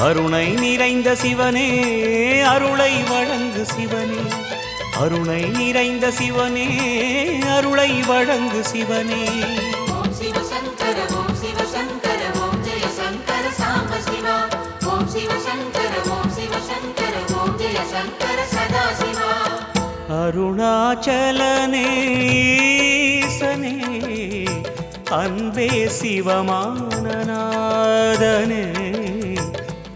அருணை நிறைந்த சிவனே அருளை வழங்கு சிவனே. அருணை நிறைந்த சிவனே அருளை வழங்கு சிவனே. அருணாச்சலனே ஈசனே அன்பே சிவமானநாதனே.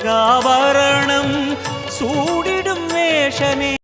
நாகாபரணம் சூடிடும் வேஷனே